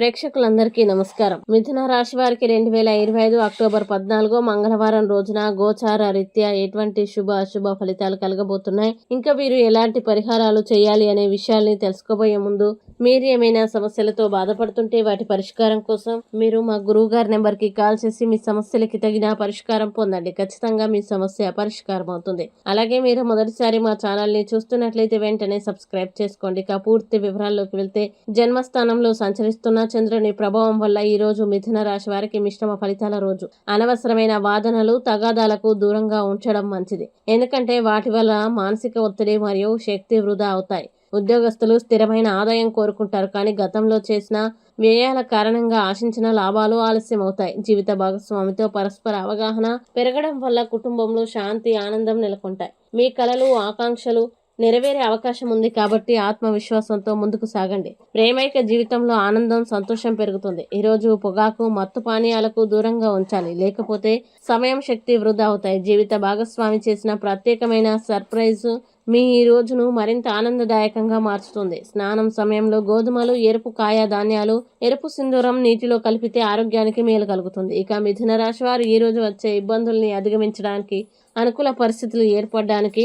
ప్రేక్షకులందరికీ నమస్కారం. మిథున రాశి వారికి రెండు వేల ఇరవై ఐదు అక్టోబర్ పద్నాలుగో మంగళవారం రోజున గోచార రీత్యా ఎటువంటి శుభ అశుభ ఫలితాలు కలగబోతున్నాయి? ఇంకా వీరు ఎలాంటి పరిహారాలు చేయాలి అనే విషయాల్ని తెలుసుకోబోయే ముందు మీరు ఏమైనా సమస్యలతో బాధపడుతుంటే వాటి పరిష్కారం కోసం మీరు మా గురువు గారి నెంబర్కి కాల్ చేసి మీ సమస్యలకి తగిన పరిష్కారం పొందండి. ఖచ్చితంగా మీ సమస్య పరిష్కారం అవుతుంది అలాగే మీరు మొదటిసారి మా ఛానల్ని చూస్తున్నట్లయితే వెంటనే సబ్స్క్రైబ్ చేసుకోండి. ఇక పూర్తి వివరాల్లోకి వెళ్తే జన్మస్థానంలో సంచరిస్తున్న చంద్రుని ప్రభావం వల్ల ఈ రోజు మిథున రాశి వారికి మిశ్రమ ఫలితాల రోజు. అనవసరమైన వాదనలు తగాదాలకు దూరంగా ఉంచడం మంచిది. ఎందుకంటే వాటి వల్ల మానసిక ఒత్తిడి మరియు శక్తి వృధా అవుతాయి. ఉద్యోగస్తులు స్థిరమైన ఆదాయం కోరుకుంటారు కానీ గతంలో చేసిన వ్యయాల కారణంగా ఆశించిన లాభాలు ఆలస్యం అవుతాయి జీవిత భాగస్వామితో పరస్పర అవగాహన పెరగడం వల్ల కుటుంబంలో శాంతి ఆనందం నెలకొంటాయి. మీ కలలు ఆకాంక్షలు నెరవేరే అవకాశం ఉంది కాబట్టి ఆత్మవిశ్వాసంతో ముందుకు సాగండి. ప్రేమైక జీవితంలో ఆనందం సంతోషం పెరుగుతుంది. ఈరోజు పొగాకు మత్తు పానీయాలకు దూరంగా ఉంచాలి. లేకపోతే సమయం శక్తి వృధా అవుతాయి. జీవిత భాగస్వామి చేసిన ప్రత్యేకమైన సర్ప్రైజ్ మీ ఈ రోజును మరింత ఆనందదాయకంగా మార్చుతుంది. స్నానం సమయంలో గోధుమలు ఎరుపు కాయ ధాన్యాలు ఎరుపు సింధూరం నీటిలో కలిపితే ఆరోగ్యానికి మేలు కలుగుతుంది. ఇక మిథున రాశి వారు ఈ రోజు వచ్చే ఇబ్బందుల్ని అధిగమించడానికి అనుకూల పరిస్థితులు ఏర్పడడానికి